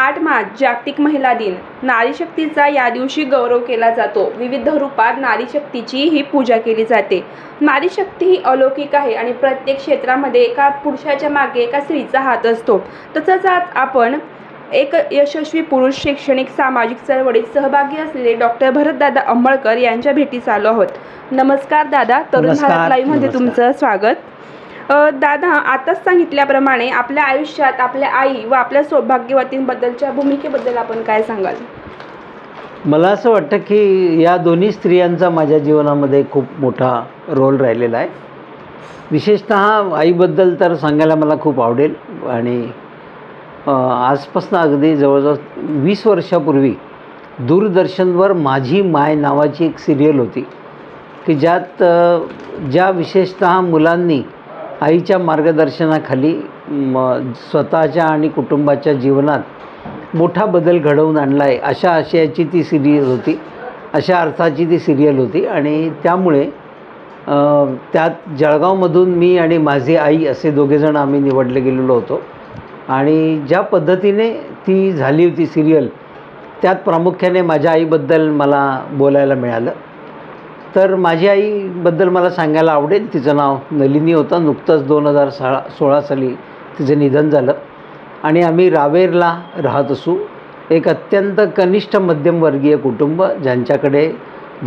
आठ मार्च जागतिक महिला दिन. नारी शक्तीचा या दिवशी गौरव केला जातो. विविध रूपात नारी शक्तीची ही पूजा केली जाते. नारी शक्ती ही अलौकिक आहे आणि प्रत्येक क्षेत्रामध्ये एका पुरुषाच्या मागे एका स्त्रीचा हात असतो. तसंच आज आपण एक यशस्वी पुरुष शैक्षणिक सामाजिक चळवळीत सहभागी असलेले डॉक्टर भरतदादा अंबळकर यांच्या भेटीस आलो आहोत. नमस्कार दादा. तरुण भारत लाईव्हमध्ये. तुमचं स्वागत. दादा आताच सांगितल्याप्रमाणे आपल्या आयुष्यात आपल्या आई व आपल्या सौभाग्यवतींबद्दलच्या भूमिकेबद्दल आपण काय सांगाल? मला असं वाटतं की या दोन्ही स्त्रियांचा माझ्या जीवनामध्ये खूप मोठा रोल राहिलेला आहे. विशेषत आईबद्दल तर सांगायला मला खूप आवडेल आणि आजपासून अगदी जवळजवळ वीस वर्षापूर्वी दूरदर्शनवर माझी माय नावाची एक सिरियल होती की ज्यात ज्या विशेषत मुलांनी आईच्या मार्गदर्शनाखाली म स्वतःच्या आणि कुटुंबाच्या जीवनात मोठा बदल घडवून आणला आहे अशा आशयाची ती सिरियल होती. अशा अर्थाची ती सिरियल होती. आणि त्यामुळे त्यात जळगावमधून मी आणि माझी आई असे दोघेजण आम्ही निवडले गेलेलो होतो. आणि ज्या पद्धतीने ती झाली होती सिरियल त्यात प्रामुख्याने माझ्या आईबद्दल मला बोलायला मिळालं. तर माझी आईबद्दल मला सांगायला आवडेल. तिचं नाव नलिनी होतं. नुकतंच दोन हजार साळा सोळा साली तिचं निधन झालं. आणि आम्ही रावेरला राहत असू. एक अत्यंत कनिष्ठ मध्यमवर्गीय कुटुंब ज्यांच्याकडे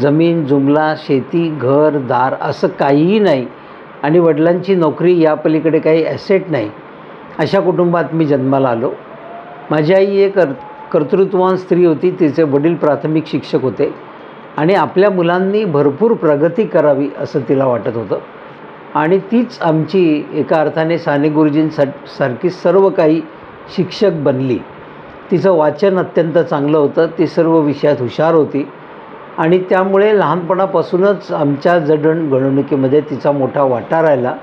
जमीन जुमला शेती घर दार असं काहीही नाही आणि वडिलांची नोकरी या पलीकडे काही ॲसेट नाही अशा कुटुंबात मी जन्माला आलो. माझी आई एक कर कर्तृत्ववान स्त्री होती. तिचे वडील प्राथमिक शिक्षक होते. आणि आपल्या मुलांनी भरपूर प्रगती करावी असं तिला वाटत होतं. आणि तीच आमची एका अर्थाने साने गुरुजींसा सारखी सर्व काही शिक्षक बनली. तिचं वाचन अत्यंत चांगलं होतं ती सर्व विषयात हुशार होती. आणि त्यामुळे लहानपणापासूनच आमच्या जडण घडवणुकीमध्ये तिचा मोठा वाटा राहिला.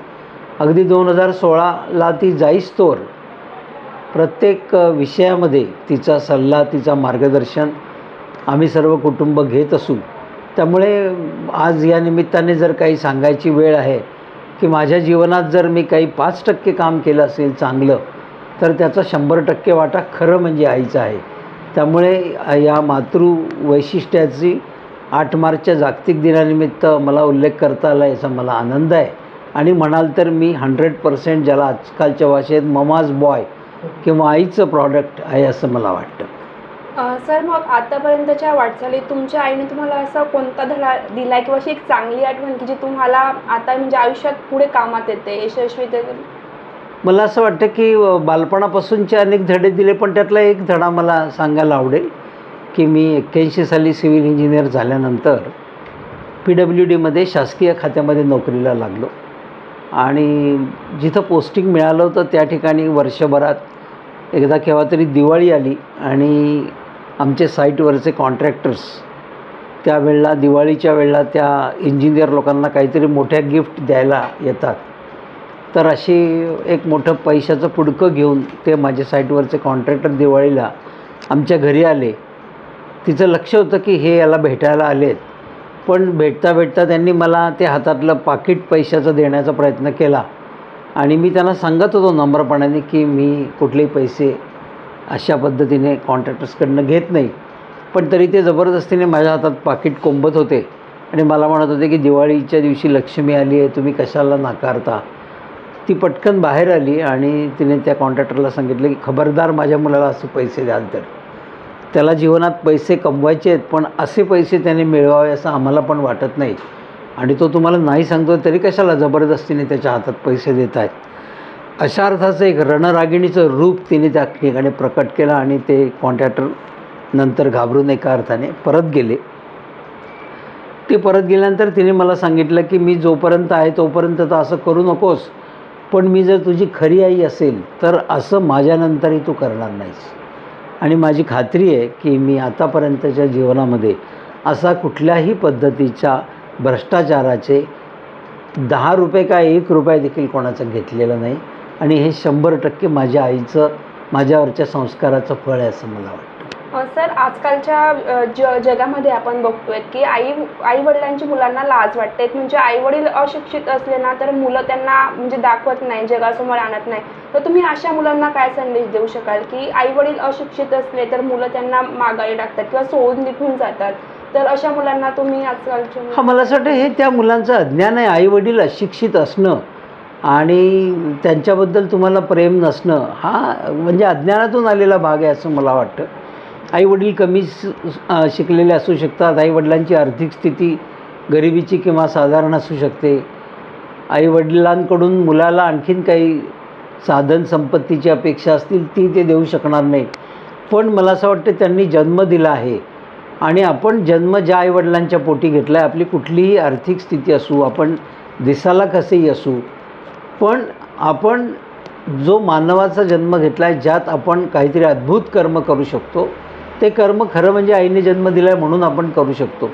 अगदी दोन हजार सोळाला ती जाईस्तोर प्रत्येक विषयामध्ये तिचा सल्ला तिचा मार्गदर्शन आम्ही सर्व कुटुंब घेत असू. त्यामुळे आज या निमित्ताने जर काही सांगायची वेळ आहे की माझ्या जीवनात जर मी काही पाच टक्के काम केलं असेल चांगलं तर त्याचा शंभर टक्के वाटा खरं म्हणजे आईचा आहे. त्यामुळे या मातृ वैशिष्ट्याची आठ मार्चच्या जागतिक दिनानिमित्त मला उल्लेख करता आला याचा मला आनंद आहे. आणि म्हणाल तर मी हंड्रेड पर्सेंट ज्याला आजकालच्या भाषेत ममाज बॉय किंवा आईचं प्रॉडक्ट आहे असं मला वाटतं. सर मग आतापर्यंतच्या वाटचालीत तुमच्या आईने तुम्हाला असा कोणता धडा दिला आहे किंवा अशी एक चांगली आठवण की जी तुम्हाला आता म्हणजे आयुष्यात पुढे कामात येते यशस्वी ते? मला असं वाटतं की बालपणापासूनचे अनेक धडे दिले पण त्यातला एक धडा मला सांगायला आवडेल की मी एक्क्याऐंशी साली सिव्हिल इंजिनियर झाल्यानंतर पी डब्ल्यू डीमध्ये शासकीय खात्यामध्ये नोकरीला लागलो. आणि जिथं पोस्टिंग मिळालं होतं त्या ठिकाणी वर्षभरात एकदा केव्हा तरी दिवाळी आली आणि आमचे साईटवरचे कॉन्ट्रॅक्टर्स त्यावेळेला दिवाळीच्या वेळेला त्या इंजिनियर लोकांना काहीतरी मोठ्या गिफ्ट द्यायला येतात. तर अशी एक मोठं पैशाचं पुडकं घेऊन ते माझ्या साईटवरचे कॉन्ट्रॅक्टर दिवाळीला आमच्या घरी आले. तिचं लक्ष होतं की हे याला भेटायला आलेत. पण भेटता भेटता त्यांनी मला ते हातातलं पाकिट पैशाचं देण्याचा प्रयत्न केला. आणि मी त्यांना सांगत होतो नम्रपणाने की मी कुठलेही पैसे अशा पद्धतीने कॉन्ट्रॅक्टर्सकडनं घेत नाही. पण तरी ते जबरदस्तीने माझ्या हातात पाकिट कोंबत होते. आणि मला म्हणत होते की दिवाळीच्या दिवशी लक्ष्मी आली आहे तुम्ही कशाला नाकारता? ती पटकन बाहेर आली आणि तिने त्या कॉन्ट्रॅक्टरला सांगितलं की खबरदार माझ्या मुलाला असे पैसे द्याल तर. त्याला जीवनात पैसे कमवायचे आहेत पण असे पैसे त्याने मिळवावे असं आम्हाला पण वाटत नाही. आणि तो तुम्हाला नाही सांगतो तरी कशाला जबरदस्तीने त्याच्या हातात पैसे देत आहेत अशा अर्थाचं एक रणरागिणीचं रूप तिने त्या ठिकाणी प्रकट केलं आणि ते कॉन्ट्रॅक्टर नंतर घाबरून एका अर्थाने परत गेले. ते परत गेल्यानंतर तिने मला सांगितलं की मी जोपर्यंत आहे तोपर्यंत तर असं करू नकोस पण मी जर तुझी खरी आई असेल तर असं माझ्यानंतरही तू करणार नाहीस. आणि माझी खात्री आहे की मी आतापर्यंतच्या जीवनामध्ये असा कुठल्याही पद्धतीच्या भ्रष्टाचाराचे दहा रुपये का एक रुपये देखील कोणाचं घेतलेलं नाही. आणि हे शंभर टक्के माझ्या आईचं माझ्यावरच्या संस्काराचं फळ आहे असं मला वाटतं. सर आजकालच्या ज जगामध्ये आपण बघतोय की आई आई वडिलांची मुलांना लाज वाटते. म्हणजे आई वडील अशिक्षित असले ना तर मुलं त्यांना म्हणजे दाखवत नाही जगासमोर आणत नाही. तर तुम्ही अशा मुलांना काय संदेश देऊ शकाल की आई वडील अशिक्षित असले तर मुलं त्यांना मागाई टाकतात किंवा सोडून निघून जातात? तर अशा मुलांना तुम्ही आजकालच्या हा मला असं वाटतं हे त्या मुलांचं अज्ञान आहे. आई वडील अशिक्षित असणं आणि त्यांच्याबद्दल तुम्हाला प्रेम नसणं हा म्हणजे अज्ञानातून आलेला भाग आहे असं मला वाटतं. आई वडील कमी शिकलेले असू शकतात. आई वडिलांची आर्थिक स्थिती गरिबीची किंवा साधारण असू शकते. आई वडिलांकडून मुलाला आणखीन काही साधन संपत्तीची अपेक्षा असतील ती ते देऊ शकणार नाही. पण मला असं वाटतं त्यांनी जन्म दिला आहे आणि आपण जन्म ज्या आईवडिलांच्या पोटी घेतला आहे आपली कुठलीही आर्थिक स्थिती असू आपण दिसायला कसेही असू पण आपण जो मानवाचा जन्म घेतला आहे ज्यात आपण काहीतरी अद्भुत कर्म करू शकतो ते कर्म खरं म्हणजे आईने जन्म दिला आहे म्हणून आपण करू शकतो.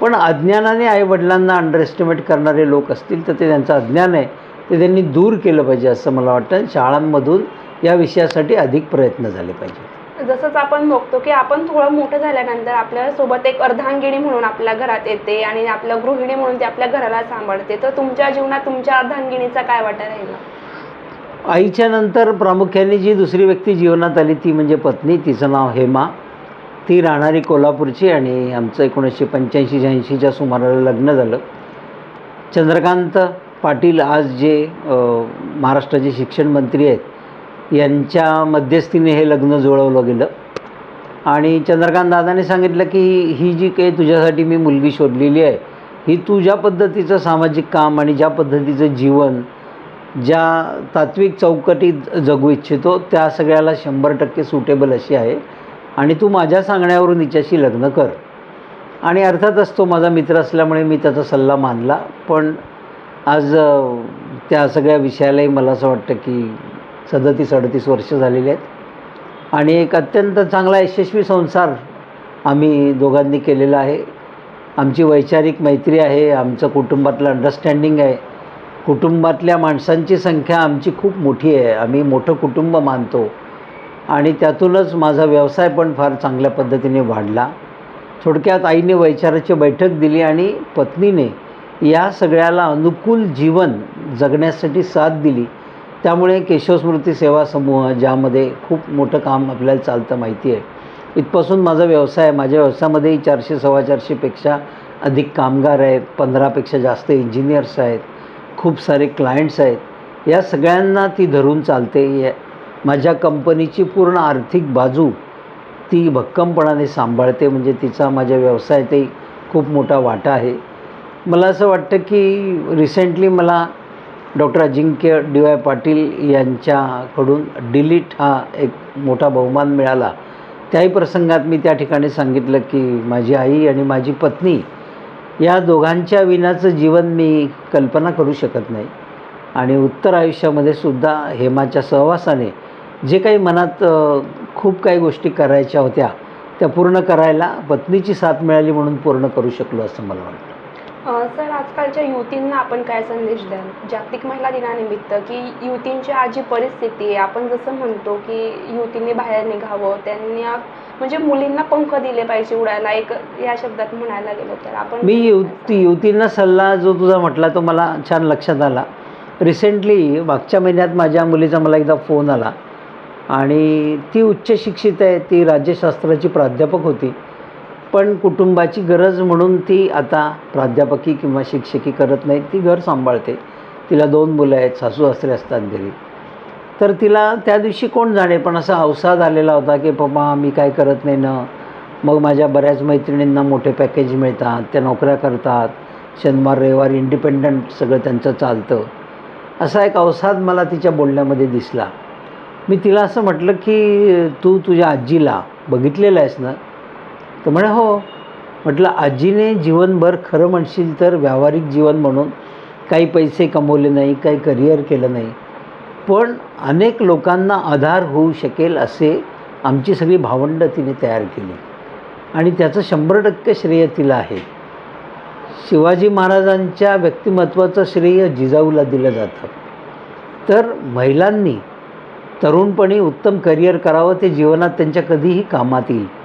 पण अज्ञानाने आईवडिलांना अंडर एस्टिमेट करणारे लोक असतील तर ते त्यांचं अज्ञान आहे ते त्यांनी दूर केलं पाहिजे असं मला वाटतं. शाळांमधून या विषयासाठी अधिक प्रयत्न झाले पाहिजेत. जसंच आपण बघतो की आपण थोडं मोठं झाल्यानंतर आपल्यासोबत एक अर्धांगिनी म्हणून आपल्या घरात येते आणि आपल्या गृहिणी म्हणून ती आपल्या घराला सांभाळते. तर तुमच्या जीवनात तुमच्या अर्धांगिणीचा काय वाटा राहिला? आईच्या नंतर प्रामुख्याने जी दुसरी व्यक्ती जीवनात आली ती म्हणजे पत्नी. तिचं नाव हेमा. ती राहणारी कोल्हापूरची आणि आमचं एकोणीसशे पंच्याऐंशी शहाऐंशीच्या सुमाराला लग्न झालं. चंद्रकांत पाटील आज जे महाराष्ट्राचे शिक्षण मंत्री आहेत यांच्या मध्यस्थीने हे लग्न जुळवलं गेलं. आणि चंद्रकांत दादाने सांगितलं की ही जी काही तुझ्यासाठी मी मुलगी शोधलेली आहे ही तू ज्या पद्धतीचं सामाजिक काम आणि ज्या पद्धतीचं जीवन ज्या तात्विक चौकटीत जगू इच्छितो त्या सगळ्याला शंभर टक्के सुटेबल अशी आहे आणि तू माझ्या सांगण्यावरून हिच्याशी लग्न कर. आणि अर्थातच तो माझा मित्र असल्यामुळे मी त्याचा सल्ला मानला. पण आज त्या सगळ्या विषयालाही मला असं वाटतं की सदतीस अडतीस वर्ष झालेली आहेत. आणि एक अत्यंत चांगला यशस्वी संसार आम्ही दोघांनी केलेला आहे. आमची वैचारिक मैत्री आहे आमचं कुटुंबातलं अंडरस्टँडिंग आहे. कुटुंबातल्या माणसांची संख्या आमची खूप मोठी आहे. आम्ही मोठं कुटुंब मानतो. आणि त्यातूनच माझा व्यवसाय पण फार चांगल्या पद्धतीने वाढला. थोडक्यात आईने वैचाराची बैठक दिली आणि पत्नीने या सगळ्याला अनुकूल जीवन जगण्यासाठी साथ दिली. त्यामुळे केशवस्मृती सेवा समूह ज्यामध्ये खूप मोठं काम आपल्याला चालतं माहिती आहे. इथपासून माझा व्यवसाय आहे. माझ्या व्यवसायामध्येही चारशे सव्वा चारशेपेक्षा अधिक कामगार आहेत. पंधरापेक्षा जास्त इंजिनियर्स आहेत. खूप सारे क्लायंट्स आहेत. या सगळ्यांना ती धरून चालते. या- माझ्या कंपनीची पूर्ण आर्थिक बाजू ती भक्कमपणाने सांभाळते. म्हणजे तिचा माझ्या व्यवसायातही खूप मोठा वाटा आहे. मला असं वाटतं की रिसेंटली मला doctor Ajinkya D Y Patil यांच्याकडून डिलीट हा एक मोठा बहुमान मिळाला. त्याही प्रसंगात मी त्या ठिकाणी सांगितलं की माझी आई आणि माझी पत्नी या दोघांच्या विनाचं जीवन मी कल्पना करू शकत नाही. आणि उत्तर आयुष्यामध्ये सुद्धा हेमाच्या सहवासाने जे काही मनात खूप काही गोष्टी करायच्या होत्या त्या पूर्ण करायला पत्नीची साथ मिळाली म्हणून पूर्ण करू शकलो असं मला वाटतं. सर आजकालच्या युवतींना आपण काय संदेश द्याल? जागतिक महिला दिनानिमित्त की युवतींची आज जी परिस्थिती आहे. आपण जसं म्हणतो की युवतींनी बाहेर निघावं त्यांनी म्हणजे मुलींना पंख दिले पाहिजे उडायला. एक या शब्दात म्हणायला गेलो तर आपण मी युवती युवतींना सल्ला जो तुझा म्हटला तो मला छान लक्षात आला. रिसेंटली मागच्या महिन्यात माझ्या मुलीचा मला एकदा फोन आला. आणि ती उच्च शिक्षित आहे. ती राज्यशास्त्राची प्राध्यापक होती. पण कुटुंबाची गरज म्हणून ती आता प्राध्यापकी किंवा शिक्षकी करत नाही ती घर सांभाळते. तिला दोन मुलं आहेत सासू सासरे असतात घरी. तर तिला त्या दिवशी कोण जाणे? पण असा अवसाद आलेला होता की पप्पा मी काय करत नाही ना. मग माझ्या बऱ्याच मैत्रिणींना मोठे पॅकेज मिळतात त्या नोकऱ्या करतात. शनिवार रविवार इंडिपेंडंट सगळं त्यांचं चालतं. असा एक अवसाद मला तिच्या बोलण्यामध्ये दिसला. मी तिला असं म्हटलं की तू तुझ्या आजीला बघितलेलं आहेस ना? तर म्हणे हो. म्हटलं आजीने जीवनभर खरं म्हणशील तर व्यावहारिक जीवन म्हणून काही पैसे कमवले नाही काही करिअर केलं नाही. पण अनेक लोकांना आधार होऊ शकेल असे आमची सगळी भावंडं तिने तयार केली. आणि त्याचं शंभर टक्के श्रेय तिला आहे. शिवाजी महाराजांच्या व्यक्तिमत्वाचं श्रेय जिजाऊला दिलं जातं. तर महिलांनी तरुणपणी उत्तम करिअर करावं ते जीवनात त्यांच्या कधीही कामात येईल.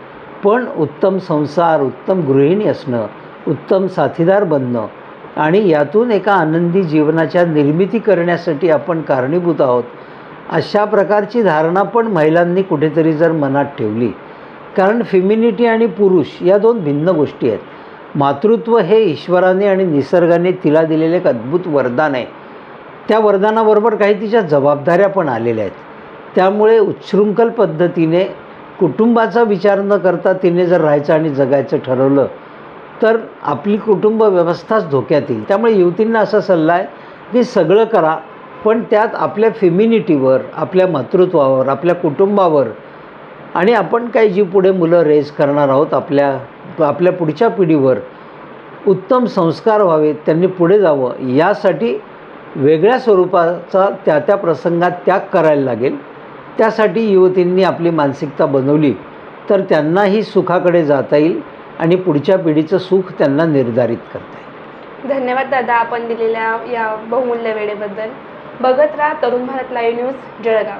आपण उत्तम संसार उत्तम गृहिणी असणं उत्तम साथीदार बनणं आणि यातून एका आनंदी जीवनाच्या निर्मिती करण्यासाठी आपण कारणीभूत आहोत अशा प्रकारची धारणा पण महिलांनी कुठेतरी जर मनात ठेवली. कारण फिमिनिटी आणि पुरुष या दोन भिन्न गोष्टी आहेत. मातृत्व हे ईश्वराने आणि निसर्गाने तिला दिलेले एक अद्भुत वरदान आहे. त्या वरदानाबरोबर काही तिच्या जबाबदाऱ्या पण आलेल्या आहेत. त्यामुळे उच्छृंखल पद्धतीने कुटुंबाचा विचार न करता तिने जर राहायचं आणि जगायचं ठरवलं तर आपली कुटुंब व्यवस्थाच धोक्यात येईल. त्यामुळे युवतींना असा सल्ला आहे की सगळं करा पण त्यात आपल्या फेमिनिटीवर आपल्या मातृत्वावर आपल्या कुटुंबावर आणि आपण काही जी पुढे मुलं रेज करणार आहोत आपल्या आपल्या पुढच्या पिढीवर उत्तम संस्कार व्हावेत त्यांनी पुढे जावं यासाठी वेगळ्या स्वरूपाचा त्या त्या प्रसंगात त्याग करायला लागेल. त्यासाठी युवतींनी आपली मानसिकता बनवली तर त्यांनाही सुखाकडे जाता येईल आणि पुढच्या पिढीचं सुख त्यांना निर्धारित करता येईल. धन्यवाद दादा आपण दिलेल्या या बहुमूल्य वेळेबद्दल. बघत राहा तरुण भारत लाईव्ह न्यूज जळगाव.